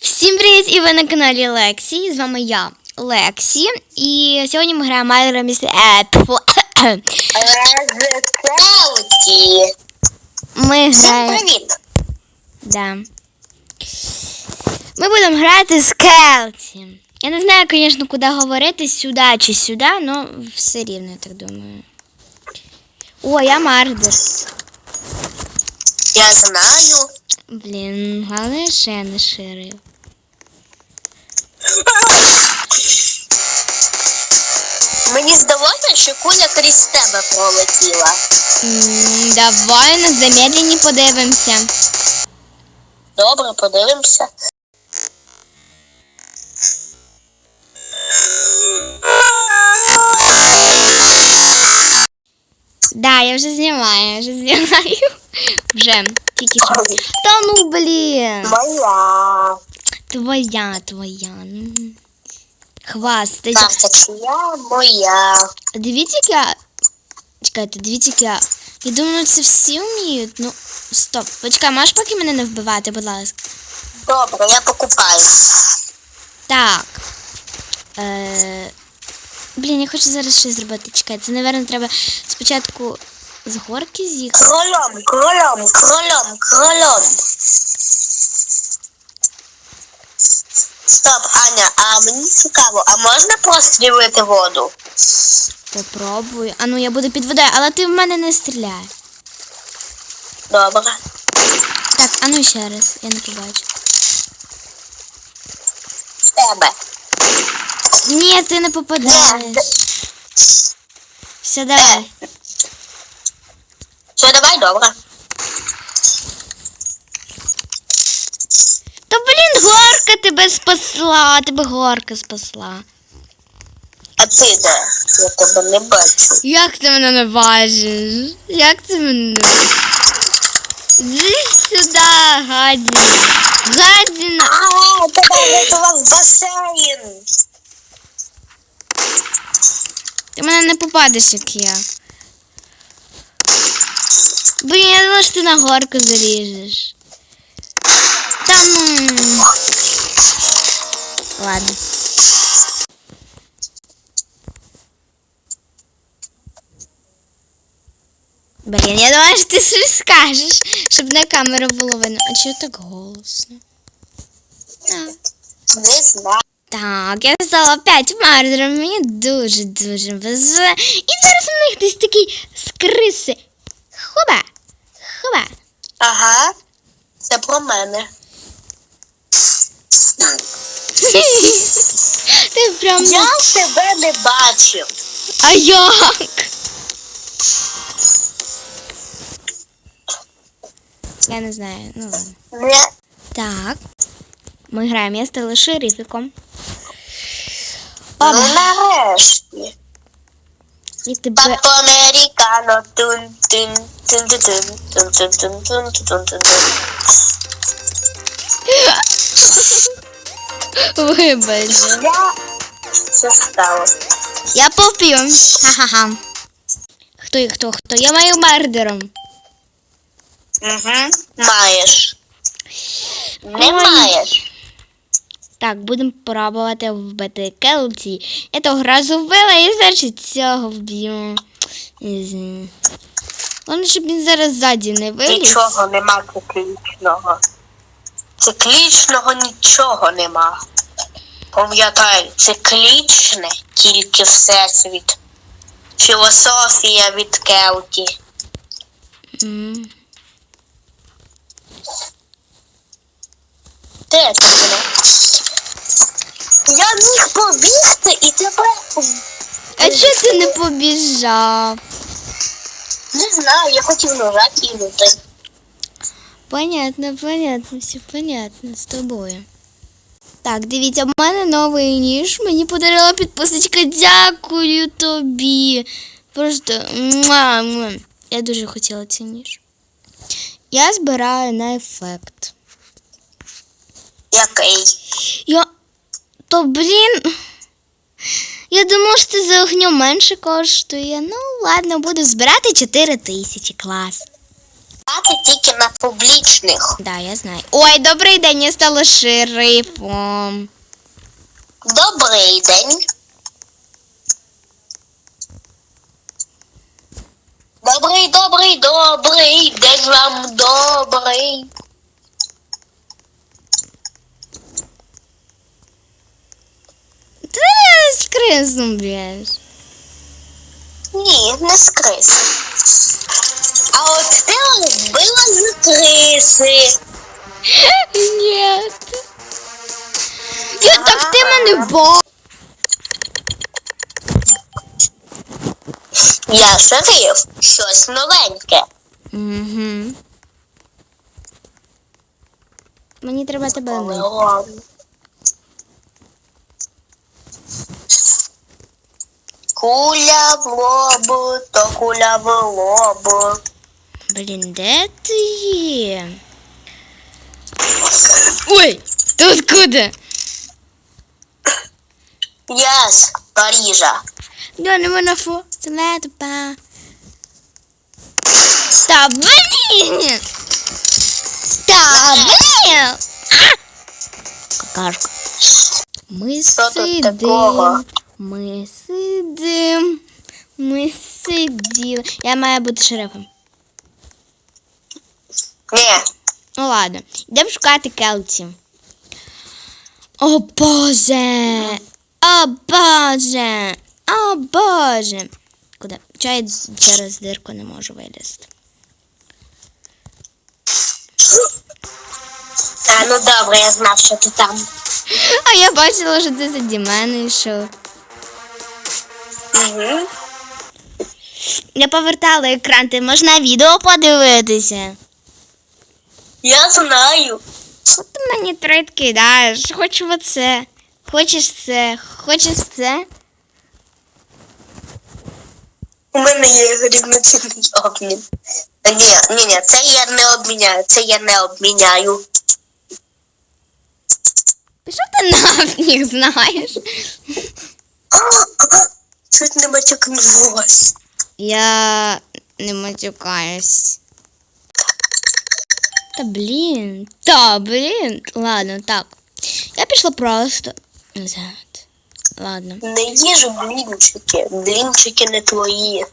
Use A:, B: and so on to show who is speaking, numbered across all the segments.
A: Всім привіт! І ви на каналі Лексі. З вами я, Лексі. І сьогодні ми граємо Майера Міс Епфу. Ми граємо.
B: привіт.
A: Да. Ми будемо грати з Келті. Я не знаю, звісно, куди говорити, сюди чи сюди, але все рівно, я так думаю. О, я Мардер.
B: Я знаю.
A: Блін, я ще не ширив.
B: Мені здалося, що куля крізь тебе пролетіла.
A: М, Давай на замедлені подивимося.
B: Добре, подивимося.
A: Да, я вже знімаю, я вже знімаю. Вже, тільки що. Та ну блін.
B: Моя.
A: Твоя, твоя.
B: це чия моя.
A: Дивіться, як я. Чекайте, дивіться, як я. Я думаю, це всі вміють. Ну, стоп. Почекай, можеш поки мене не вбивати, будь ласка.
B: Добре, я покупаю.
A: Так. Е... Блін, я хочу зараз щось зробити. Чекай, це, напевно, треба спочатку з горки з'їхати.
B: Кролем, кролем, кролем, кролем. Стоп, Аня, а мені цікаво, а можна прострілити воду?
A: Попробую. А ну я буду під водою, але ти в мене не стріляй.
B: Добре.
A: Так, а ну ще раз, я не побачу.
B: В тебе.
A: Ні, ти не попадаєш.
B: Ні.
A: Все, давай.
B: Все, давай, добре.
A: Горка тебе спасла, тебе горка спасла.
B: А ти де? Я тебе не бачу.
A: Як ти мене не бачиш? Як ти мене не бачиш? Іди сюди, гадіна. Гадіна.
B: А, тебе врятував басейн.
A: Ти мене не попадеш, як я. Блін, я думала, що ти на горку заліжеш. Та ну. Ладно. Блін, я думала, що ти щось скажеш, щоб на камеру було видно. А чого так голосно?
B: Не знаю.
A: Так, я стала опять мардером, мені дуже-дуже везе. І зараз у них десь такий з криси. Хоба! Хоба!
B: Ага. Це про мене.
A: Ти прям.
B: Я тебе не бачив.
A: А як? Я не знаю, ну ладно.
B: Не.
A: Так. Ми граємо, я стала шерифіком.
B: Ну, нарешті.
A: І тебе.
B: Папа американо. Тун
A: Вибач.
B: Я все стало.
A: Я поп'ю. Ха-ха-ха. Хто і хто, хто? Я маю мардером.
B: Угу. Маєш. Не маєш.
A: Так, будемо пробувати вбити Келті. Я того разу вбила і значить цього вб'ю. Головне, щоб він зараз ззаді не виліз.
B: Нічого нема циклічного. Циклічного нічого нема. Пам'ятай, циклічне тільки всесвіт. Філософія від Келті.
A: М.
B: Де ти? Я міг побігти і тебе.
A: А чого ти не побіжав?
B: Не знаю, я хотів ножа кинути.
A: Понятно, понятно, все понятно з тобою. Так, дивіться, в мене новий ніж. Мені подарила підписочка. Дякую тобі. Просто муа, муа. я дуже хотіла цей ніж. Я збираю на ефект.
B: Який?
A: Я. То блін. Я думала, що це за огнем менше коштує. Ну, ладно, буду збирати 4 тисячі клас.
B: Тільки на публічних.
A: Да, я знаю. Ой, добрий день, я стала шерифом.
B: Добрий день. Добрий, добрий, добрий, день вам добрий.
A: Ти крисом б'єш.
B: Ні, не з криси. А от ти вбила з криси.
A: Ні. Я так ти мене бо.
B: Я шериф. Щось новеньке.
A: Угу. Мені треба тебе
B: Але
A: мити.
B: ладно. Куля в лобу, то куля в лобу.
A: Блін, де ти є? Ой, ти откуда?
B: Я з Парижа.
A: Я не мене фу. Це не тупа. Та блін! Та блін! А! Какашка. Ми
B: Що тут такого?
A: сидим. Ми сидим. Ми сиділи. Я маю бути шерифом.
B: Ні,
A: Ну ладно, йдемо шукати Келті. О Боже! О Боже! О Боже! Куди? Чого я через дирку не можу вилізти?
B: а, ну добре, я знав, що ти там.
A: А я бачила, що ти заді мене йшов.
B: Угу.
A: Я повертала екран, ти можна відео подивитися.
B: Я знаю.
A: Що ти мені трейд кидаєш? Хочу оце. Хочеш це? Хочеш це?
B: У мене є рівноцінний обмін. А, Ні, ні, ні, це я не обміняю, це я не обміняю.
A: Пішов ти нафіг, знаєш?
B: Чуть не матюкнулась.
A: Я не матюкаюсь. Та блін. Та блін. Ладно, так. Я пішла просто назад. Ладно.
B: Не їж блінчики. Блінчики не твої.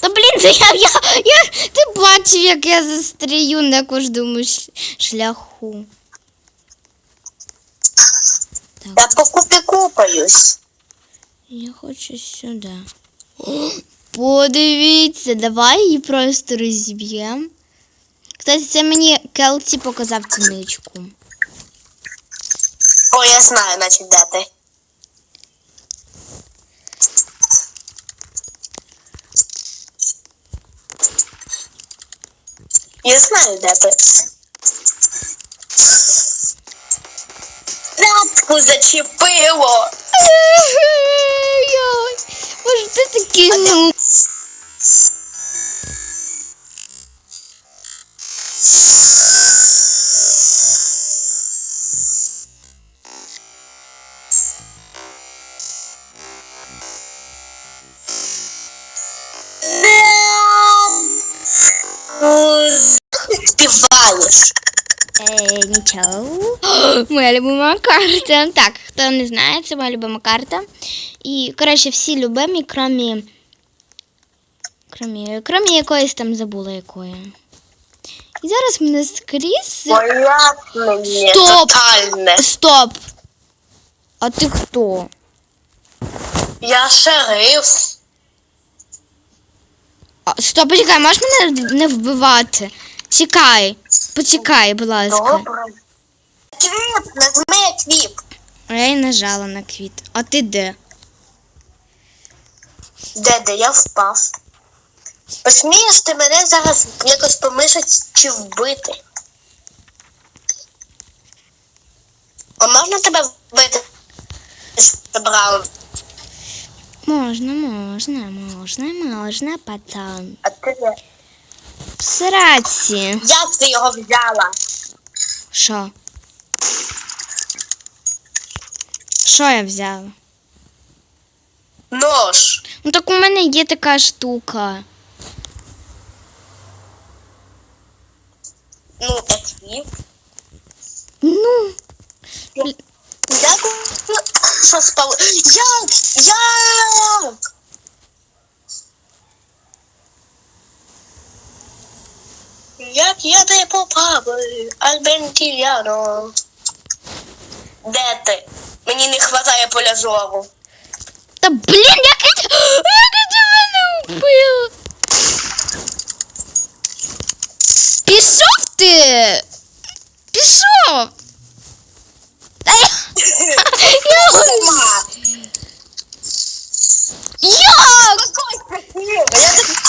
A: Та блін, це я, я, я ти бачив, як я застрію на кожному шляху.
B: Я покупи купаюсь.
A: Я хочу сюди. О, подивіться, давай її просто розіб'ємо. Кстати, це мені Келті показав ціничку.
B: О, я знаю, значить, де ти. Я знаю, де ти. Пятку зачепило.
A: Ой, Боже, ти такий ну.
B: Співаєш.
A: Е, нічого. Моя любима карта. Так, хто не знає, це моя любима карта. І, коротше, всі любимі, кромі. Кромі, кромі якоїсь там забула якої. І зараз мене скрізь.
B: Пояснення
A: Стоп.
B: тотальне.
A: Стоп! А ти хто?
B: Я шериф.
A: А, стоп, почекай, можеш мене не вбивати? Чекай, почекай, будь ласка.
B: Добре. Квіт, нажми квіт.
A: А я й нажала на квіт. А ти де?
B: Де, де я впав? Посмієш ти мене зараз якось помишати чи вбити? А можна тебе вбити? Браун.
A: Можна, можна, можна, можна, пацан.
B: А ти де?
A: В сраці.
B: Як ти його взяла?
A: Що? Що я взяла?
B: Нож.
A: Ну так у мене є така штука.
B: Ну, еквіп.
A: Ну,
B: Дякую, що спали. Як? Як? Як я не попав? Альбентіляно. Де ти? Мені не вистачає поля зору.
A: та блін, як я, т- як я тебе не вбила? Пішов ти! Пішов! Як?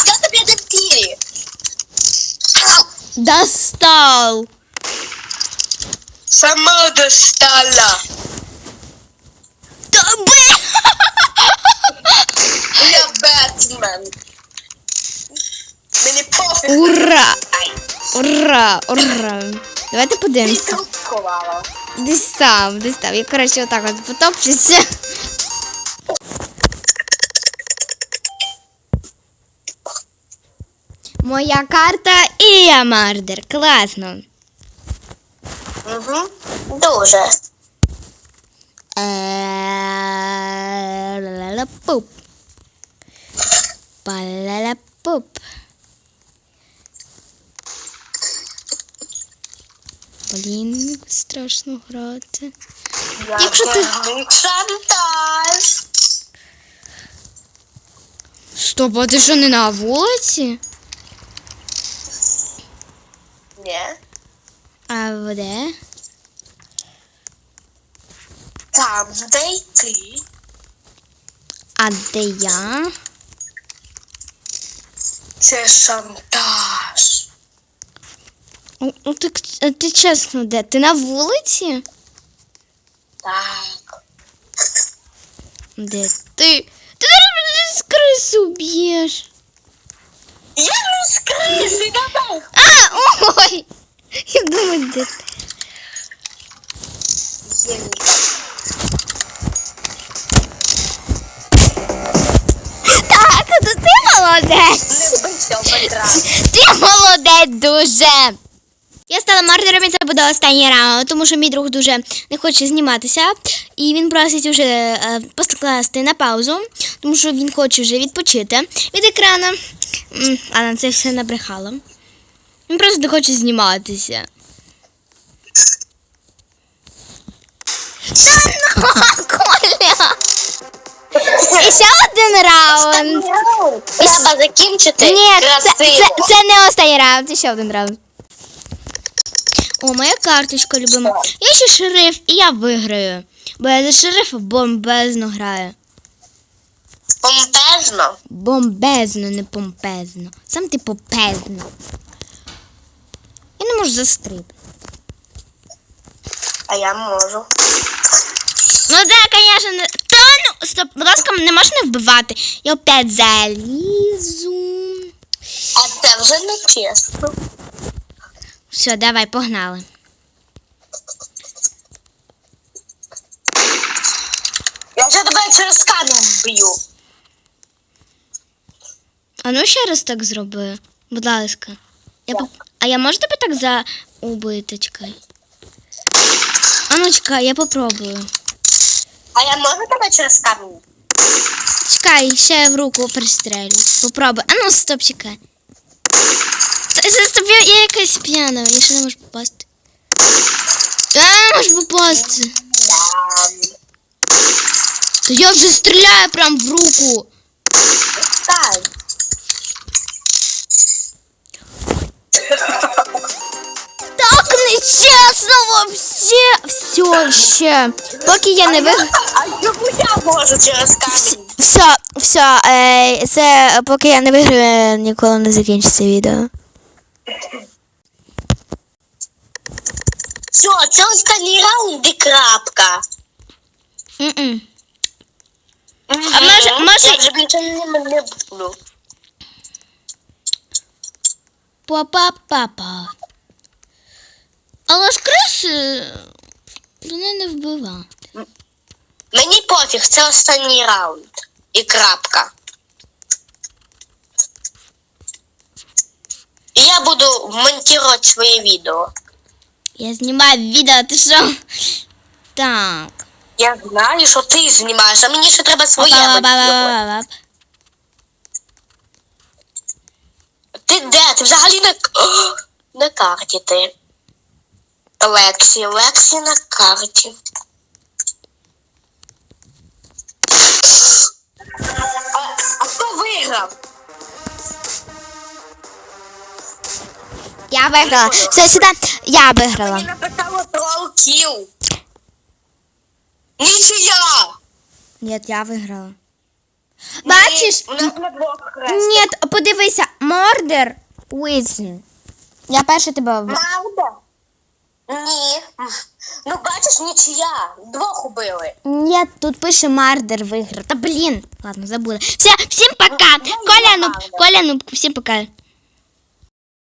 B: Я, тобі- тобі.
A: Достал!
B: Сама достала.
A: Та блін!
B: Я Бетмен. Мені пофіг.
A: Ура!
B: Ай,
A: Ура! Ура! Давайте подивимося. Десь там, десь там. Я, коротше, отак от потопчуся. Моя карта і я мардер. Класно.
B: Угу. Дуже.
A: Ла-ла-ла-пуп. Па-ла-ла-пуп. Блін, страшно грати. Якщо ти-
B: шантаж.
A: Стоп, а ти що не на вулиці?
B: Ні.
A: А де?
B: Там, де й ти.
A: А де я?
B: Це шантаж.
A: Ну, ну так а ти чесно, де? Ти на вулиці?
B: Так.
A: Де ти? Ти зараз з крису б'єш.
B: Я не з криси, давай.
A: А, ой! Я думаю, де ти? Так, то ти молодець.
B: Не бийся, Петра.
A: Ти молодець дуже. Я стала мардером, і це буде останній раунд, тому що мій друг дуже не хоче зніматися. І він просить вже е, покласти на паузу, тому що він хоче вже відпочити від екрану. А на це все набрехало. Він просто не хоче зніматися. Та ну, Коля! І ще один раунд.
B: Треба закінчити
A: Ні, це,
B: красиво.
A: це, це не останній раунд, ще один раунд. О, моя карточка любима. Я ще шериф, і я виграю. Бо я за шерифа бомбезно граю.
B: Помпезно.
A: Бомбезно, не помпезно. Сам ти попезно. Я не можу застрибнути.
B: А я можу.
A: Ну да, звісно, не. Та ну, стоп, будь ласка, не можна вбивати. Я опять залізу.
B: А це вже не чесно.
A: Все, давай, погнали.
B: Я вже тебе через камінь вб'ю.
A: А ну ще раз так зроби, будь ласка. Я поп- А я можу тебе так за убити, чекай. А ну чекай, я попробую.
B: А я можу тебе через камінь?
A: Чекай, ще я в руку пристрелю. Попробуй. А ну стоп, чекай. Це я, якась п'яна, я ще не можу попасти. Я не можу попасти. Та я вже стріляю прям в руку.
B: Так.
A: Нечесно вообще. Все ще. Поки я не виграю.
B: А я можу через камінь?
A: Все, все, е, це поки я не виграю, ніколи не закінчиться відео.
B: Все, це останній раунд і крапка.
A: М-м.
B: А
A: може- може-
B: Я вже більше не, не буду.
A: Папа-папа. Але ж криси мене не вбива.
B: Мені пофіг, це останній раунд. І крапка. І я буду монтувати своє відео.
A: Я знімаю відео, ти що? Так.
B: Я знаю, що ти знімаєш, а мені ще треба своє монтувати.
A: Ба-ба-ба-ба-ба.
B: Ти де? Ти взагалі на, О, на карті ти. Лексі, Лексі на карті. А, а хто виграв?
A: Я виграла. Все, сюди. Я виграла.
B: Мені написало трол кіл. Нічия!
A: Ні, я виграла. Бачиш?
B: Ні, у нас на двох хрест.
A: Ні, подивися, мордер Уизен. Я перша тебе вбила.
B: Правда? Ні. Ну бачиш, нічия. Двох убили.
A: Ні, тут пише мардер виграв. Та блін. Ладно, забула. Все, всім пока.
B: Ну,
A: Коля
B: не
A: нуб. Коля нуб, всім пока.